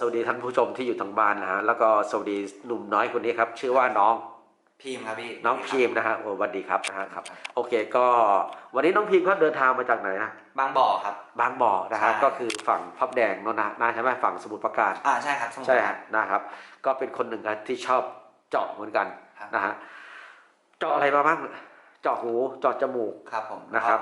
สวัสดีท่านผู้ชมที่อยู่ทางบ้านนะฮะแล้วก็สวัสดีหนุ่มน้อยคนนี้ครับ ชื่อว่าน้องพีมครับพี่น้องพีมนะฮะโอ้สวัสดีครับนะฮะครับ โอเคก็วันนี้น้องพีมก็เดินทางมาจากไหนนะบางบ่อครับ บางบ่อนะฮะใช่ก็คือฝั่งพับแดงโนนนะนะใช่ไหมฝั่งสมุทรปราการอ่าใช่ครับสมุทรใช่ฮะนะครับ ก็เป็นคนหนึ่งครับที่ชอบเจาะเหมือนกันครับนะฮะเจาะอะไรมาบ้างเจาะหูเจาะจมูกครับผมนะครับ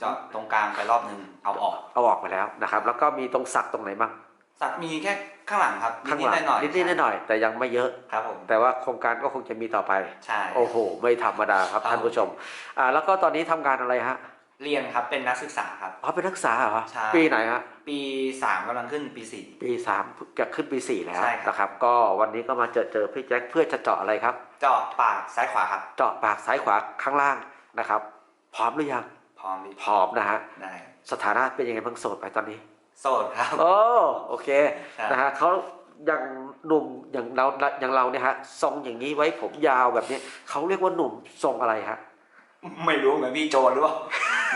เจาะตรงกลางไปรอบหนึ่งเอาออกเอาออกไปแล้วนะครับ แล้วก็มีตรงสักตรงไหนบ้าง สัตว์มีแค่ข้างหลังครับข้างนิหดลังๆหน่อยๆนิดๆหน่อยๆแต่ยังไม่เยอะ ครับผม แต่ว่าโครงการก็คงจะมีต่อไป ใช่ โอ้โห ไม่ธรรมดาครับครับ ท่านผู้ชม อ่า แล้วก็ตอนนี้ทำงานอะไรฮะเรียนครับเป็นนักศึกษาครับ อ๋อเป็นนักศึกษาเหรอใช่ ปีไหนฮะ ปีสามกำลังขึ้นปีสี่ ปีสามจะขึ้นปีสี่แล้วใช่ครับ นะครับ ก็วันนี้ก็มาเจอเจอพี่แจ็คเพื่อจะเจาะอะไรครับ เจาะปากซ้ายขวาครับ เจาะปากซ้ายขวาข้างล่างนะครับ พร้อมหรือยัง พร้อมพี่พร้อมนะฮะ ได้ สถานะเป็นยังไงบ้างโสดไปตอนนี้ โสดครับ โอ้โอเคครับ นะฮะเขาอย่างหนุ่มอย่างเราอย่างเราเนี่ยฮะทรงอย่างนี้ไว้ผมยาวแบบนี้เขาเรียกว่าหนุ่มทรงอะไรฮะไม่รู้เหมือนพี่โจรหรือเปล่า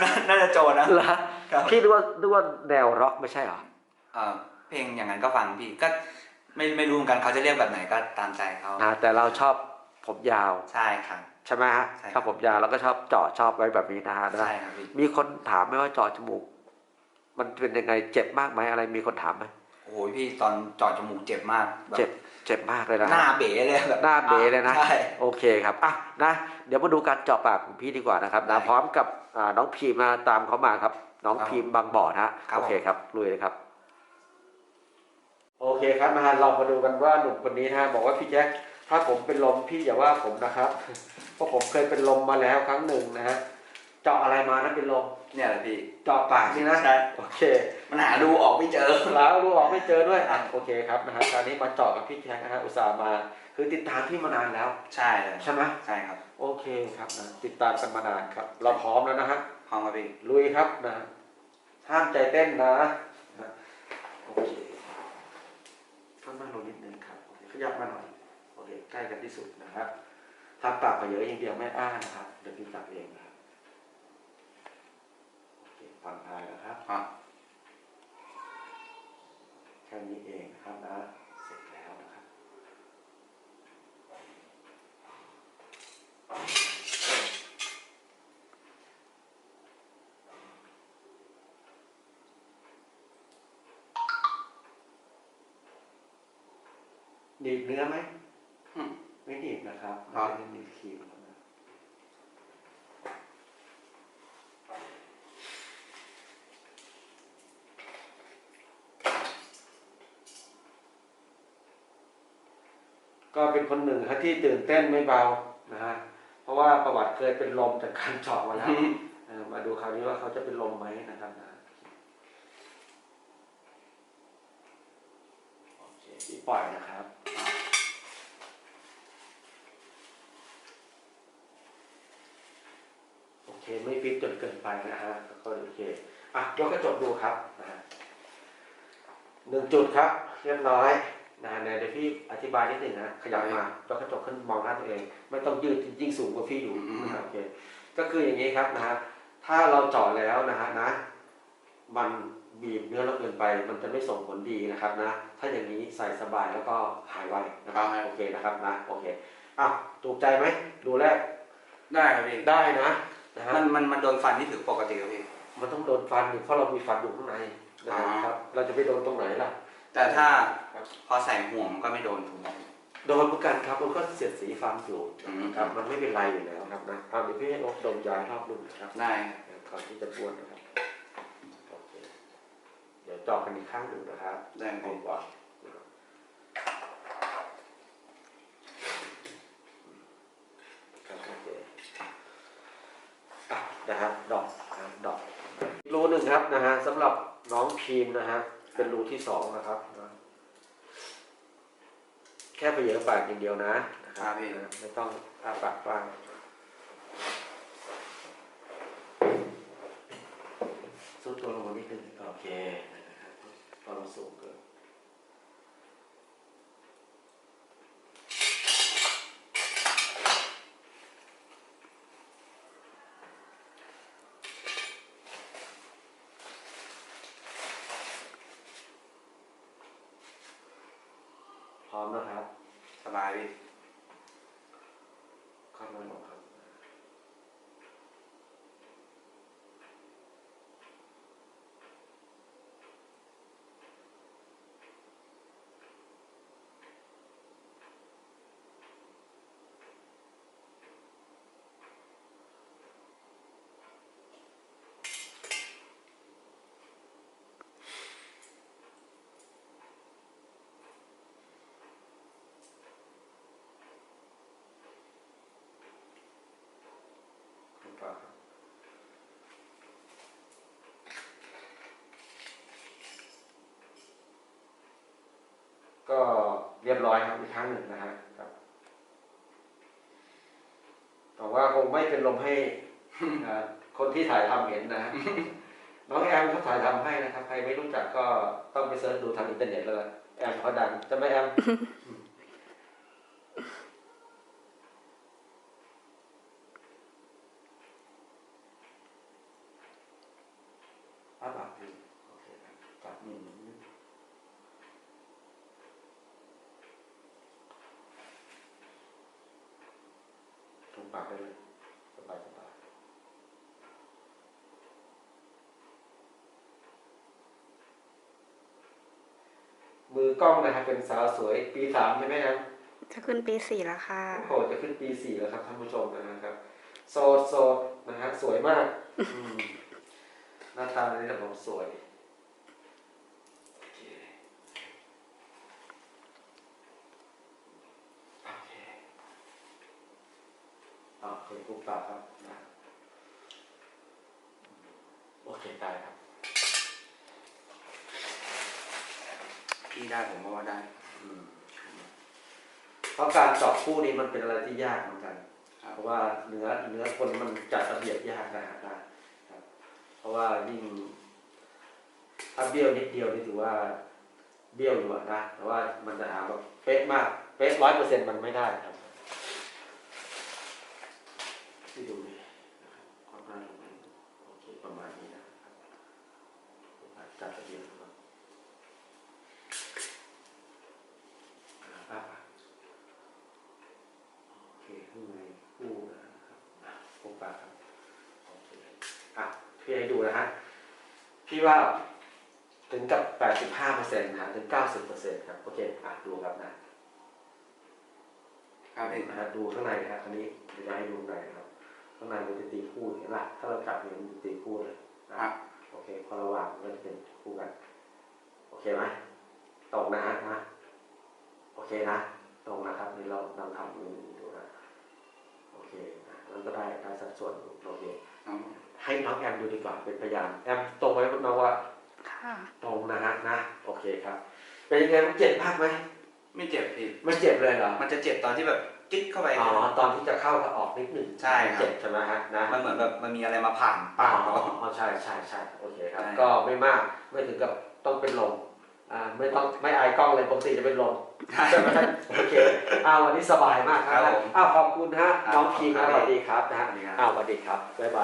น่าน่าจะโจรนะ เหรอครับ พี่นึกว่านึกว่าแนวร็อกไม่ใช่เหรอเอ่อเพลงอย่างนั้นก็ฟังพี่ก็ไม่ไม่รู้เหมือนกันเขาจะเรียกแบบไหนก็ตามใจเขานะแต่เราชอบผมยาว ใช่ครับ ใช่ไหมฮะใช่ครับ ชอบผมยาวแล้วก็ชอบเจาะชอบไว้แบบนี้นะฮะนะใช่ครับพี่มีคนถามไหมว่าเจาะจมูก มันเป็นยังไงเจ็บมากไหมอะไรมีคนถามไหมโอ้ยพี่ตอนเจอดจมูกเจ็บมากแบบเจ็บเจ็บมากเลยนะหน้าเบ๋เลยแบบหน้าเบ๋เลยนะใช่โอเคครับอะนะเดี๋ยวมาดูการเจาะปากของพี่ดีกว่านะครับได้นะพร้อมกับอ่าน้องพีมมาตามเขามาครับ น้องครับพีมบางบ่อนะฮะครับโอเคครับลุยเลยครับ โอเคครับนะฮะเรามาดูกันว่าหนุ่มคนนี้นะฮะบอกว่าพี่แจ็คถ้าผมเป็นลมพี่อย่าว่าผมนะครับเพราะผมเคยเป็นลมมาแล้วครั้งหนึ่งนะฮะเจาะอะไร มานะเป็นลมเนี่ยแหละพี่เจาะปากนี่นะใช่โอเค มันหาดูออกไม่เจอแล้วรู้ออกไม่เจอด้วยอะโอเคครับนะฮะคราวนี้มาเจาะกับพี่แจ็คนะฮะอุตส่าห์มา คือติดตามพี่มานานแล้ว ใช่เลยใช่ไหมใช่ครับ โอเคครับนะติดตามกันมานานครับ เราพร้อมแล้วนะฮะพร้อมครับพี่ลุยครับนะห้ามใจเต้นนะนะโอเคข้างหน้าลงนิดนึงครับโอเคขยับมาหน่อยโอเคใกล้กันที่สุดนะครับทำปากไปเยอะอย่างเดียวไม่อ้านะครับเดี๋ยวพี่จับเองนะครับโอเค ผ่อนคลายนะครับครับแค่นี้เองนะครับนะ เสร็จแล้วนะครับ ดีบเนื้อไหมอืมไม่ดีบนะครับครับ ไม่ได้ดีบครีมนะ ก็เป็นคนหนึ่งครับที่ตื่นเต้นไม่เบานะฮะเพราะว่าประวัติเคยเป็นลมจากการเจาะมาแล้วเออมาดูคราวนี้ว่าเขาจะเป็นลมไหมนะครับนะโอเคพี่ปล่อยนะครับโอเคไม่ฟิตจนเกินไปนะฮะก็โอเคอะยกกระจกดูครับนะฮะหนึ่งจุดครับ เรียบร้อย นะฮะเดี๋ยวพี่อธิบายนิดหนึ่งนะขยับมายกกระจกขึ้นมองหน้าตัวเอง ไม่ต้องยืดยิ่งสูงกว่าพี่อยู่นะครับโอเคก็คืออย่างนี้ครับนะฮะถ้าเราเจาะแล้วนะฮะนะ มันบีบเนื้อเราเกินไป มันจะไม่ส่งผลดีนะครับนะ ถ้าอย่างนี้ใส่สบายแล้วก็หายไวนะครับครับโอเคนะครับนะโอเคอะถูกใจไหมดูแรกได้ครับพี่ได้นะนะฮะมันมันมันโดนฟันที่ถือปกติครับพี่มันต้องโดนฟันอยู่เพราะเรามีฟันอยู่ข้างในนะครับ เราจะไปโดนตรงไหนล่ะ แต่ถ้าครับพอใส่ห่วงมันก็ไม่โดนถูกไหม โดนเหมือนกันครับมันก็เสียดสีฟันอยู่อืม ครับ มันไม่เป็นไรอยู่แล้วครับนะเอาเดี๋ยวพี่ให้ลบดมยาให้รอบดูนะครับ ได้ ก่อนที่จะบ้วนนะครับโอเคเดี๋ยวเจาะกันอีกครั้งหนึ่งนะครับได้คผรับมก่อนครับโอเคอะนะครับดอกนะครับดอกรูหนึ่งครับนะฮะสำหรับน้องพีมนะฮะ เป็นรูที่สองนะครับนะแค่ไปเหยียบปากอย่างเดียวนะนะคครัรับบพี่นะไม่ต้องอาปากกว้างสุดตัวลงมานิดนึงโอเคนะครับพอเราสูงเกิน โพร้อมนะครับ สบายพี่ เข้ามาลงครับ ถูกต้องครับ ก็เรียบร้อยครับอีกครั้งหนึ่งนะฮะครับแต่ว่าคงไม่เป็นลมให้คนที่ถ่ายทำเห็นนะฮะน้องแอมเขาถ่ายทำให้นะครับ ใครไม่รู้จักก็ต้องไปเสิร์ชดูทางอินเทอร์เน็ตเลยแอมเขาดังจะไหม่แอม อ้าปากดีโอเคครับจับมือถูก ปากได้เลยสบายสบายมือกล้องนะครับเป็นสาวสวยปีสามใช่ไหมครับจะขึ้นปีสี่แล้วค่ะโอ้โหจะขึ้นปีสี่แล้วครับท่านผู้ชมนะครับโสดโสดนะฮะสวยมากอืมหน้าตาในระบบสวยโอเคโอเค อ่าคนปุ๊บปากครับนะโอเคได้ครับ พี่ได้ผมก็ว่าได้อืมเพราะการเจาะคู่นี้มันเป็นอะไรที่ยากเหมือนกันครับเพราะว่าเนื้อเนื้อคนมันจัดระเบียบยากนะฮะนะครับเพราะว่ายิ่งถ้าเบี้ยวนิดเดียวนี่ถือว่าเบี้ยวอยู่อะนะแต่ว่ามันจะหาแบบเป๊ะมาก เป๊ะร้อยเปอร์เซ็นต์มันไม่ได้ครับ ที่ดูนี่นะครับความน่าลงมันโอเคประมาณนี้นะครับจัดระเบียบครับอ่าโอเคข้างในคู่นะครับอะคงปาครับโอเคอะพี่ให้ดูนะฮะพี่ว่าถึงกับ 85เปอร์เซ็นต์นะถึง 90เปอร์เซ็นต์ครับ โอเคอะดูครับนะครับพี่นะฮะดูข้างในนะครับอันนี้เดี๋ยวจะให้ดูข้างในนะครับ ข้างในมันจะตีคู่เห็นไหมถ้าเราจับเนี่ยมันจะตีคู่เลยนะครับ โอเค พอระหว่างมันก็จะเป็นคู่กัน โอเคไหมตรงนะฮะนะโอเคนะ ตรงนะครับนี่เราลองทำมือดูนะโอเคนะแล้วก็ได้ได้สัดส่วนโอเคน้องให้น้องแอมดูดีกว่าเป็นพยานแอมตรงไหมน้องว่าค่ะตรงนะฮะนะโอเคครับ เป็นยังไงมันเจ็บมากไหมไม่เจ็บพี่ไม่เจ็บเลยเหรอมันจะเจ็บตอนที่แบบ กิ๊กเข้าไป อ๋อตอนที่จะเข้ากับออกนิดหนึ่งใช่ครับ เจ็บใช่ไหมฮะนะมันเหมือนแบบมันมีอะไรมาผ่านอ๋ปากอเรา อ๋อใช่ใช่ใช่โอเคครับ ใช่ ก็ไม่มากไม่ถึงกับต้องเป็นลมอ่าไม่ต้องไม่อายกล้องเลยปกติจะเป็นลมใช่ไหมโอเคอ้าววันนี้สบายมากครับครับผมอ้าวขอบคุณฮะครับน้องคิงครับสวัสดีครับนะฮะสวัสดีครับ อ้าวสวัสดีครับบ๊ายบาย